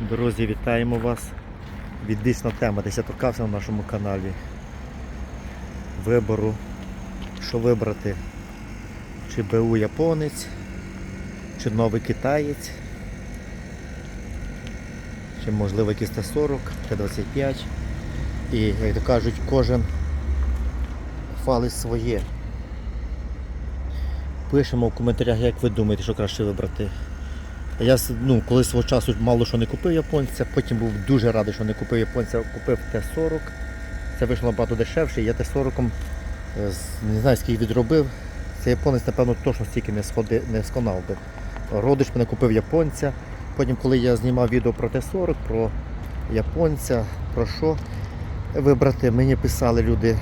Друзі, вітаємо вас. Відвічна тема, десь я торкався на нашому каналі. Вибору, що вибрати, чи БУ японець, чи новий китаєць, чи можливо якийсь Т-40, Т-25. І, як то кажуть, кожен хвалить своє. Пишемо в коментарях, як ви думаєте, що краще вибрати. Я ну, коли свого часу мало що не купив японця, потім був дуже радий, що не купив японця, купив Т-40. Це вийшло набагато дешевше. Я Т-40 е, не знаю скільки відробив. Цей японець, напевно, точно стільки не, сходи, не сконав би. Родич мене купив японця. Потім, коли я знімав відео про Т-40, про японця, про що вибрати, мені писали люди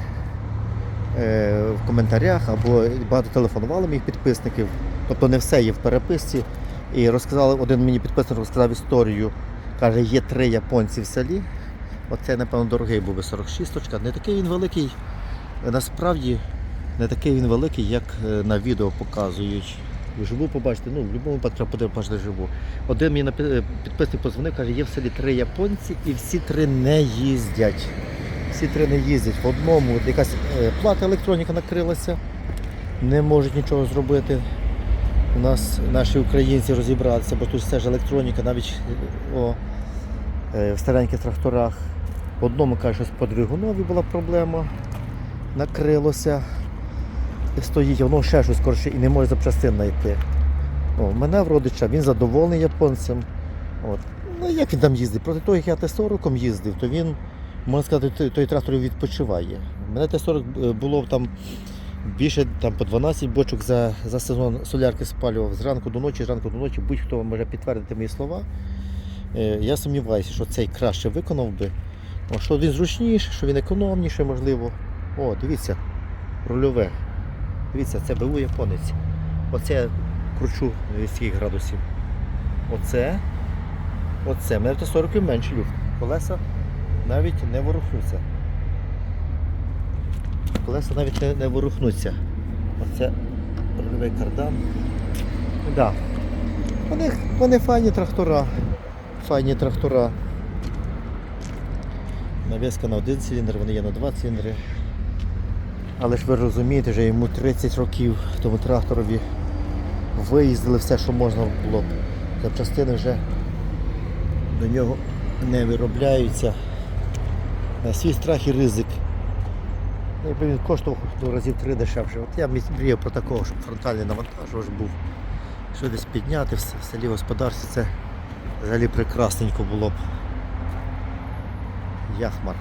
е, в коментарях або багато телефонували моїх підписників. Тобто не все є в переписці. І розказали, один мені підписник розказав історію. Каже, є три японці в селі. Оце, напевно, дорогий був би 46 точка. Не такий він великий. Насправді не такий він великий, як е, на відео показують. Вживу побачите, ну в будь-якому випадку буде побачити живу. Один мені е, підписник позвонив, каже, є в селі три японці і всі три не їздять. Всі три не їздять. В одному якась е, плата електроніка накрилася, не можуть нічого зробити. У нас наші українці розібратися, бо тут все ж електроніка, навіть е, о, е, в стареньких тракторах. Одному каже, що по двигунові була проблема, накрилося, стоїть, воно ще щось коротше, і не може запчастин знайти. О, мене в родича, він задоволений японцем. От. Ну як він там їздить? Проти того, як я Т-40 їздив, то він, можна сказати, той, трактор відпочиває. Мене Т-40 було там більше там, по 12 бочок за, за сезон солярки спалював зранку до ночі, зранку до ночі, будь-хто може підтвердити мої слова. Е, Я сумніваюся, що цей краще виконав би. О, що він зручніший, що він економніший, можливо. О, дивіться, рульове. Дивіться, це БУ японець. Оце я кручу від скільки градусів. Оце. Оце. Мене 40 менше люфт. Колеса навіть не ворухнуться. Колеса навіть не, не ворухнуться. Оце рульовий кардан. Да. Вони, вони файні трактора. Файні трактора. Навіска на один циліндр, вони є на два циліндри. Але ж ви розумієте, що йому 30 років тому тракторові виїздили все, що можна було б. Запчастини вже до нього не виробляються. На свій страх і ризик. Ну, Якби він коштував ну, разів три дешевше. От я мріяв про такого, щоб фронтальний навантажувач був. Що десь підняти в селі господарстві, це взагалі прекрасненько було б. Яхмар.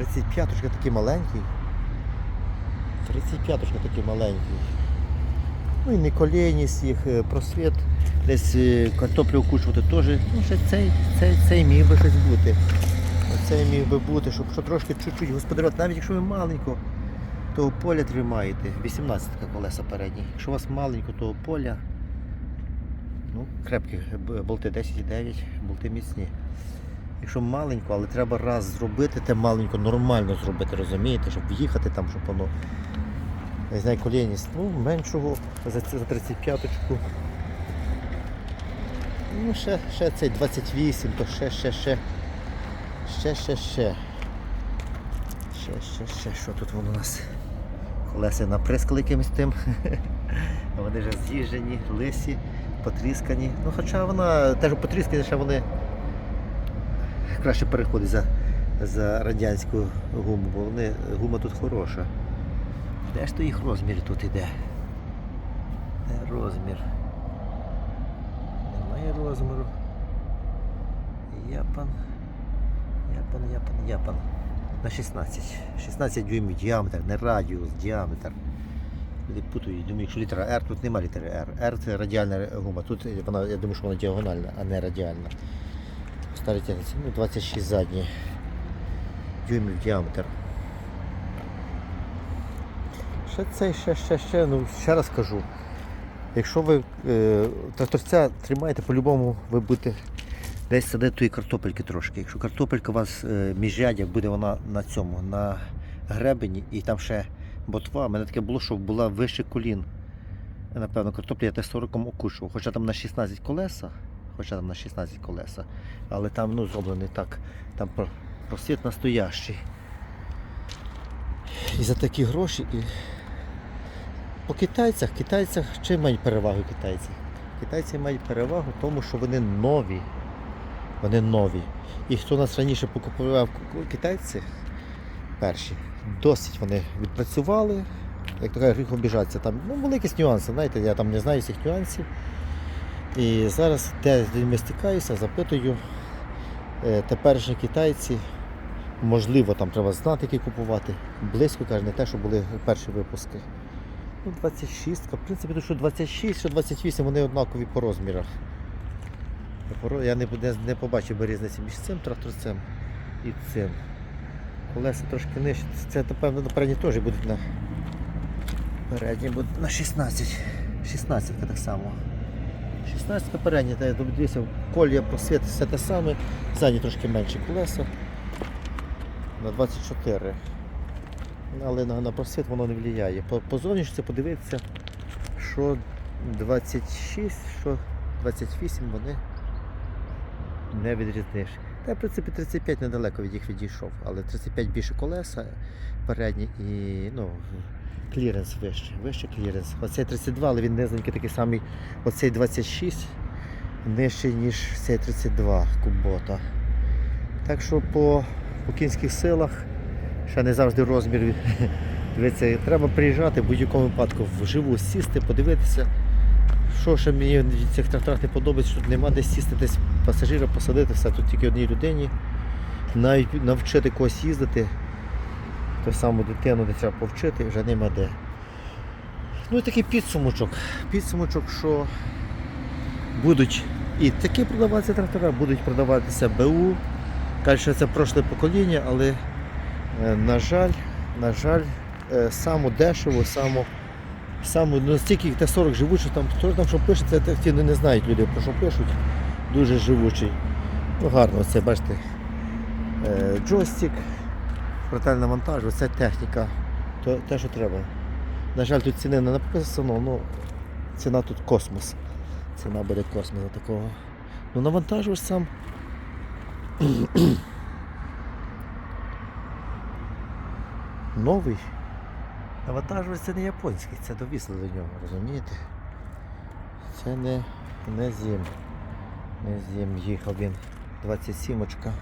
35-ка такий маленький. 35-ка такий маленький. Ну і не колійність їх, е, просвіт. Десь е, картоплю окучувати теж. Ну, ще цей, цей, цей міг би щось бути. Оцей міг би бути, щоб що трошки чуть-чуть господарювати. Навіть якщо ви маленько, того поля тримаєте. 18 колеса передні. Якщо у вас маленько, того поля. Ну, крепкі болти 10,9, болти міцні. Якщо маленько, але треба раз зробити, те маленько нормально зробити, розумієте, щоб в'їхати там, щоб воно. Не знаю, колєність. Ну, меншого за, за 35-ку. Ну, ще, ще цей 28, то ще, ще, ще. Ще, ще, ще. Ще, ще, ще. Що тут воно у нас? Колеса наприскали якимось тим. Вони вже з'їжджені, лисі, потріскані. Ну, хоча вона теж потріскані, ще вони краще переходить за, за радянську гуму, бо вони, гума тут хороша. Де ж то їх розмір тут іде? Де розмір? Немає розміру. Япан. Япан, япан, япан. На 16. 16 дюймів діаметр, не радіус, діаметр. Люди путають, думаю, якщо літера R, тут немає літери R. R це радіальна гума. Тут вона, я думаю, що вона діагональна, а не радіальна. Старі тягнеться, ну 26 задні. Дюймів діаметр. Ще цей, ще, ще, ще, ну ще раз кажу. Якщо ви е, тракторця тримаєте, по-любому ви будете десь садити тої картопельки трошки. Якщо картопелька у вас е, міжрядя, буде вона на цьому, на гребені і там ще ботва. У мене таке було, що була вище колін. Напевно, картопля я Т-40 окушував. Хоча там на 16 колесах, хоча там на 16 колеса. Але там ну, зроблений так, там про- просвіт настоящий. І за такі гроші. І... По китайцях, китайцях чим мають перевагу китайці? Китайці мають перевагу тому, що вони нові. Вони нові. І хто нас раніше покупував китайці, перші, досить вони відпрацювали. Як то кажуть, гріх обіжатися. Там ну, якісь нюанси, знаєте, я там не знаю всіх нюансів. І зараз де з людьми стикаюся, запитую, е, теперішні китайці, можливо, там треба знати, які купувати. Близько каже, не те, що були перші випуски. Ну, 26, в принципі, то що 26, що 28, вони однакові по розмірах. Я не, не, побачив би різниці між цим тракторцем і цим. Колеса трошки нижче. Це, напевно, на передні теж будуть на. Передні будуть на 16. 16 так само. 16 передні, та я дивлюся, колія просвіт все те саме, ззаді трошки менші колеса. На 24. Але на, на просвіт воно не впливає. По, по зовнішності подивитися, що 26, що 28 вони не відрізниш. Та, в принципі, 35 недалеко від їх відійшов, але 35 більше колеса передні і ну, кліренс вище, вище кліренс. Оцей 32, але він низенький такий самий, оцей 26 нижчий, ніж цей 32 кубота. Так що по, по кінських силах ще не завжди розмір. Дивіться, треба приїжджати в будь-якому випадку вживу сісти, подивитися. Що ще мені в цих тракторах не подобається, що нема де сісти, десь пасажира посадити, все тут тільки одній людині. Навіть навчити когось їздити, ту саму дитину, де треба повчити, вже нема де. Ну і такий підсумочок. Підсумочок, що будуть і такі продаватися трактора, будуть продаватися БУ. Кажуть, що це прошле покоління, але е, на жаль, на жаль, е, само дешево, само Саме ну, настільки Т-40 живуть, що там хто там що пише, це ті не, не знають люди, про що пишуть. Дуже живучий. Ну гарно, це бачите. Е, джойстик, фронтальна монтаж, оце техніка, то, те, що треба. На жаль, тут ціни не написано, ну ціна тут космос. Ціна буде космоса такого. Ну навантажувач сам. Новий. Навантажувач це не японський, це довісли до нього, розумієте? Це не, не зім. Не зім їхав він. 27 очка.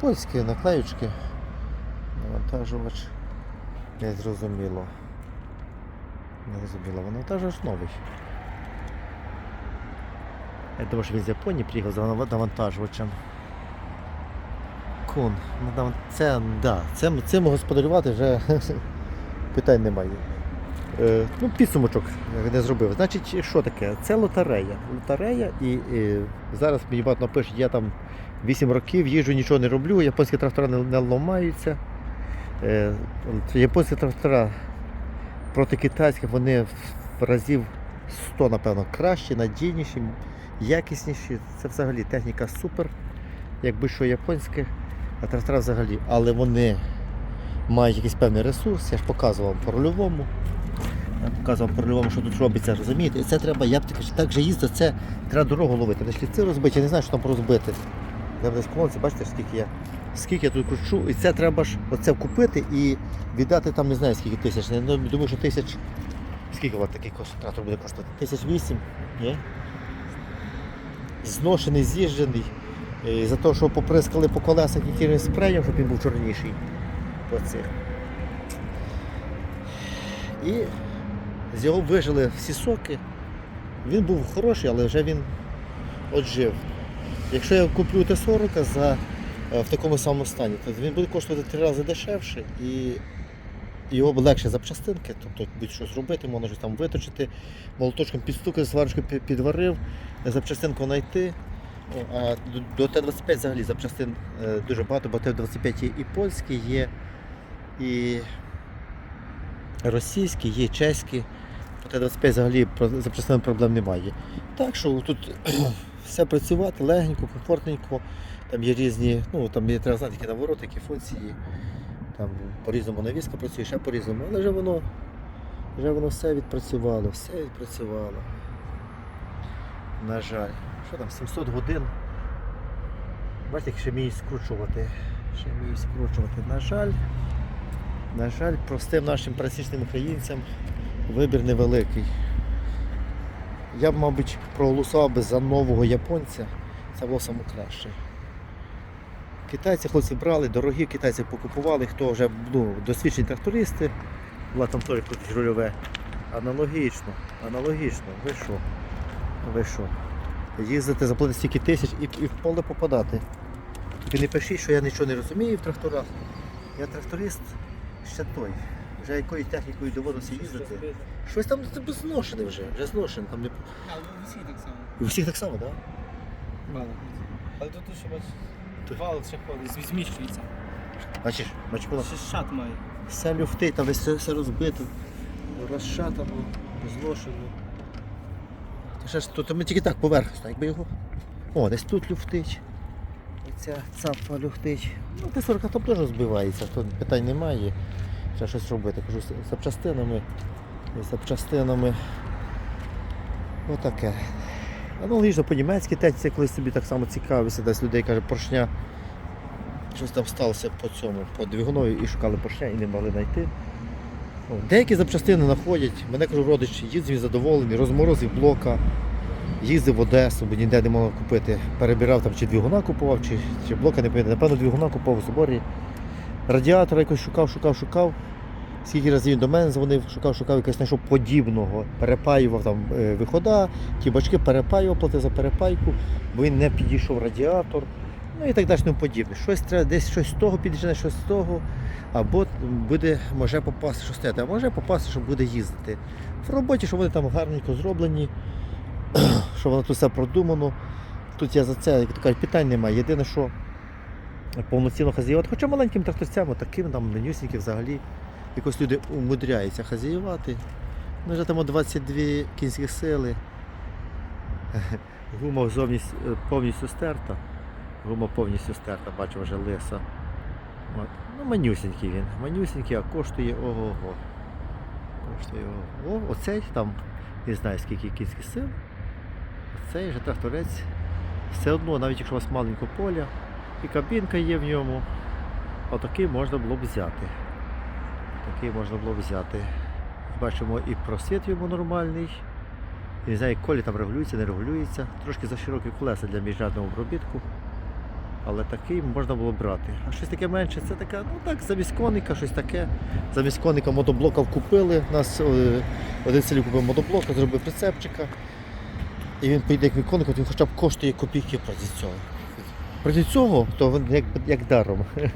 Польські наклеючки. Навантажувач. Не зрозуміло. Не зрозуміло. Навантажувач новий. Я думаю, що він з Японії приїхав за навантажувачем. Кун. Ну, Це, да, цим, цим господарювати вже питань немає. Е, ну, підсумочок не зробив. Значить, що таке? Це лотерея. Лотерея і, і зараз мені багато напишуть, я там 8 років їжджу, нічого не роблю, японські трактора не, не ламаються. Е, японські трактора проти китайських вони в разів 100, напевно, кращі, надійніші, якісніші. Це взагалі техніка супер. Якби що японське, а трактора взагалі. Але вони мають якийсь певний ресурс, я ж показував по рульовому. Я показував по рульовому, що тут робиться, розумієте? І це треба, я б так, же їздив, це треба дорогу ловити. Шліци розбити, я не знаю, що там розбити. Я десь колонці, бачите, скільки я. Скільки я тут кручу, і це треба ж оце купити і віддати там не знаю скільки тисяч. Я думаю, що тисяч. Скільки от такий концентратор буде коштувати? Тисяч вісім, ні? Зношений, з'їжджений. І за те, що поприскали по колесах якимось спреєм, щоб він був чорніший. По цих. І з його вижили всі соки. Він був хороший, але вже він отжив. Якщо я куплю Т-40 за, е, в такому самому стані, то він буде коштувати три рази дешевше і його легше запчастинки, тобто будь-що зробити, можна щось там виточити, молоточком підстукати, сварочкою пі- підварив, запчастинку знайти. А до- до Т-25 взагалі запчастин е, дуже багато, бо Т-25 є і польські, є і російські, є чеські. По Т-25 взагалі запчастин проблем немає. Так що тут все працювати легенько, комфортненько. Там є різні, ну там є треба знати, які навороти, які функції. Там по-різному навіска працює, ще по-різному, але вже воно, вже воно все відпрацювало, все відпрацювало. На жаль. Що там, 700 годин. Бачите, як ще вміють скручувати. Ще вміють скручувати. На жаль, на жаль, простим нашим пересічним українцям вибір невеликий. Я б, мабуть, проголосував би за нового японця. Це було саме краще. Китайці хлопці брали, дорогі китайці покупували, хто вже ну, досвідчені трактористи, була там теж рульове. Аналогічно, аналогічно. Ви що? Ви що? Їздити, заплатити стільки тисяч і, і в поле попадати. Тільки не пишіть, що я нічого не розумію в тракторах. Я тракторист ще той. Вже якою технікою доводилося їздити. Щось там зношене вже, вже зношене. Там не... Але у всіх так само. І у всіх так само, так? Да? Мало. Але тут ще бачиш, вал ще ходить, зміщується. Бачиш, бачиш, Ще шат має. все люфти, там все, все розбито, розшатано, злошено. Ще ж тут ми тільки так поверхностно, якби його. О, десь тут люфтить. Оця цапа люфтить. Ну, Т-40 там теж збивається, то питань немає. Треба щось робити. Кажу, з запчастинами. з Запчастинами. Отаке. Аналогічно по-німецьки теці, коли собі так само цікавився, десь людей каже, поршня. Щось там сталося по цьому, по двигунові і шукали поршня і не могли знайти. О, Деякі запчастини знаходять. Мене кажу, родич їздив задоволений, розморозив блока, їздив в Одесу, бо ніде не мог купити. Перебирав там, чи двигуна купував, чи, чи блока не пам'ятаю. Напевно, двигуна купував у соборі. Радіатора якось шукав, шукав, шукав. Скільки разів він до мене дзвонив, шукав, шукав, якось знайшов подібного, перепаював там е, вихода, ті бачки перепаював, платив за перепайку, бо він не підійшов радіатор. Ну і так далі тому подібне. Щось треба, десь щось з того піджене, щось з того, або буде, може попасти, що стояти, а може попасти, що буде їздити. В роботі, що вони там гарненько зроблені, що воно тут все продумано. Тут я за це, як кажуть, питань немає. Єдине, що повноцінно хазяювати, хоча маленьким тракторцям, таким там менюсіньким взагалі, якось люди умудряються хазяювати. Ми вже там 22 кінських сили. Гума зовні повністю стерта. Гума повністю стерта, бачу вже лиса. От. Ну, манюсенький він. Манюсенький, а коштує ого-го. Коштує ого. О, оцей там, не знаю скільки кінських сил. Оцей же тракторець. Все одно, навіть якщо у вас маленьке поля, і кабінка є в ньому, отакий можна було б взяти. Такий можна було б взяти. Бачимо і просвіт йому нормальний. І не знаю, колі там регулюється, не регулюється. Трошки за широкі колеса для міжрядного обробітку. Але такий можна було брати. А щось таке менше, це таке, ну так, замість коника, щось таке. Замість коника мотоблока вкупили. Нас е, один селі купив мотоблока, зробив прицепчика. І він поїде як от він хоча б коштує копійки проти цього. Проти цього, то він як, як даром.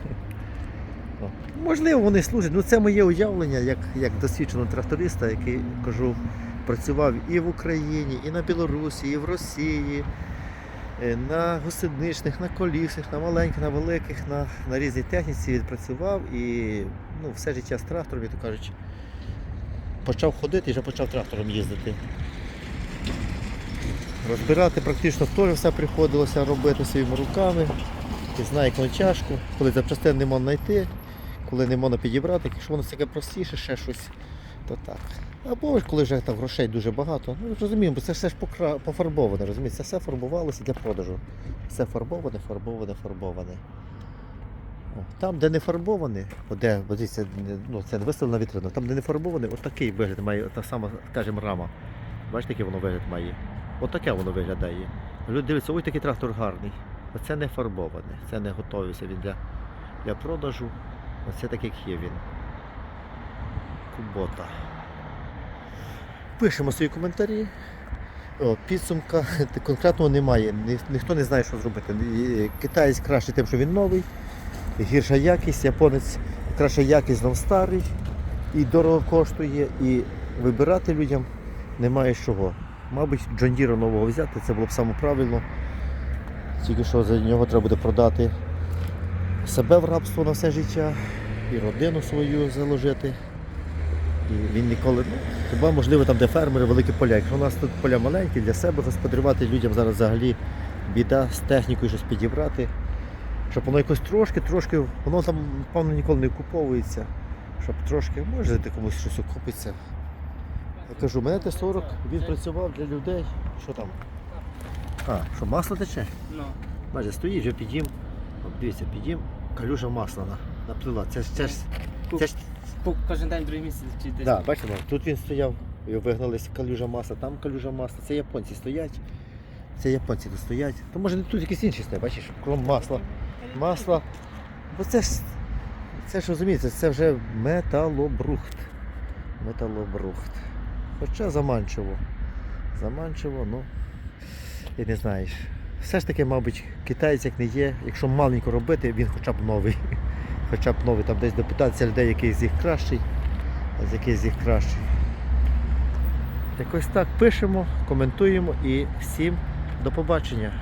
Можливо, вони служать. Ну це моє уявлення як, як досвідченого тракториста, який кажу, працював і в Україні, і на Білорусі, і в Росії, на гусеничних, на колісних, на маленьких, на великих, на, на різній техніці відпрацював і ну, все життя з трактором, як то кажуть, почав ходити і вже почав трактором їздити. Розбирати практично теж все приходилося робити своїми руками. І знаю, як тяжко, коли запчастин не можна знайти, коли не можна підібрати, якщо воно таке простіше, ще щось, то так. Або коли вже там грошей дуже багато, ну розуміємо, це все ж покра... пофарбоване, розумієте, все фарбувалося для продажу. Все фарбоване, фарбоване, фарбоване. О, Там, де не фарбоване, о, де, от дивіться, ну, це виставлена вітрина, там, де не фарбоване, отакий вигляд має, та сама, скажімо, рама. Бачите, який воно вигляд має? Отаке воно виглядає. Люди дивляться, ой, такий трактор гарний. Оце не фарбоване, це не готовився він для, для продажу. Оце так, як є він. Кубота. Пишемо свої коментарі. О, підсумка конкретного немає. Ні- ніхто не знає, що зробити. Китаєць краще тим, що він новий, гірша якість, японець краща якість, але старий і дорого коштує, і вибирати людям немає чого. Мабуть, Джон Діра нового взяти, це було б саме правильно. Тільки що за нього треба буде продати себе в рабство на все життя і родину свою заложити. І він ніколи, ну, хіба можливо там, де фермери, великі поля. Якщо у нас тут поля маленькі, для себе господарювати людям зараз взагалі біда з технікою щось підібрати. Щоб воно якось трошки, трошки, воно там, певно, ніколи не куповується. Щоб трошки, може де комусь щось окупиться. Я кажу, мене Т-40, він працював для людей. Що там? А, що масло тече? Ну. Бачите, стоїть, вже під'їм. Дивіться, під'їм, калюжа масла наплила. Це ж це ж. Це ж Кожен день другий місяць чи десь. да, бачите, тут він стояв, його вигнали калюжа масла, там калюжа масла. Це японці стоять. Це японці тут стоять. То може тут якісь інші стоять, бачиш, крім масла. Масло. Бо це ж, це ж розумієте, це вже металобрухт. Металобрухт. Хоча заманчиво. Заманчиво, ну. Я не знаю. Все ж таки, мабуть, китаєць як не є, якщо маленько робити, він хоча б новий. Хоча б новий, там десь допитатися людей, який з їх кращий, з який з їх кращий. Якось так пишемо, коментуємо і всім до побачення.